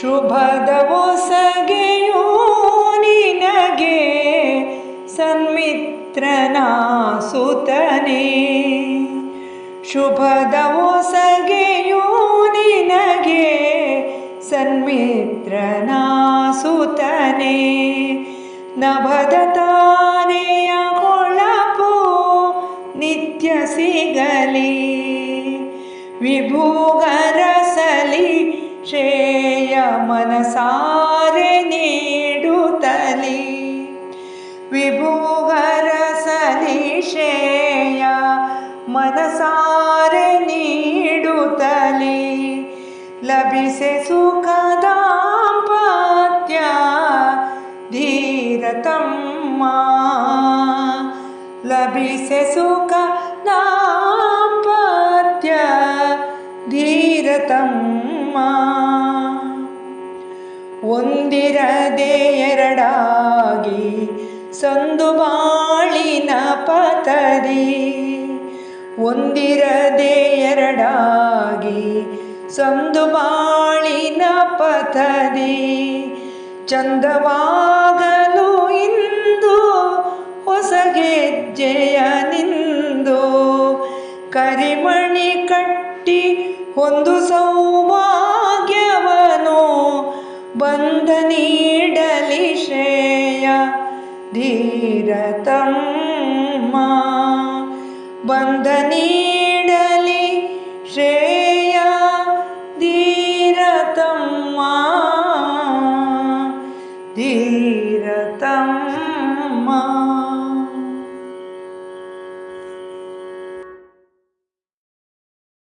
ಶುಭದವೋ ಸಗೆಯೋ ನಿನಗೆ ಸನ್ಮಿತ್ರನ ಸುತನೇ ಶುಭದವೋ ಸಗೆಯೋ ನಿನಗೆ ಸನ್ಮಿತ್ರನ ಸುತನೇ ನಭದ ತಾನೆಯ ಹೊಳಪು ನಿತ್ಯ ಸಿಗಲಿ ವಿಭೂಗರಸಲಿ ಶ್ರೇಯ ಮನಸಾರೆ ನೀಡುತ್ತಲಿ ವಿಭೂಗರಸಲಿ ಶ್ರೇಯ ಮನಸಾರೆ ನೀಡುತ್ತಲಿ ಲಭಿಸೆ ಸುಖದಾಂಪತ್ಯ ಧೀರತಮ್ಮ ಲಭಿಸೆ ಸುಖ ದಾಂಪತ್ಯ ಧೀರತಮ್ಮ ಒಂದಿರದೆ ಎರಡಾಗಿ ಸಂದು ಬಾಳಿನ ಪತದಿ ಒಂದಿರದೆ ಎರಡಾಗಿ ಸಂದು ಬಾಳಿನ ಪಥದಿ ಚಂದವಾಗಲು ಇಂದು ಹೊಸ ಗೆಜ್ಜೆಯ ನಿಂದು. ಕರಿಮಣಿ ಕಟ್ಟಿ ಒಂದು ಸೌಭಾಗ್ಯವನು बन्धनी डलिश्रेया धीरतं मा बन्धनी डलिः श्रेया धीरतं मा दी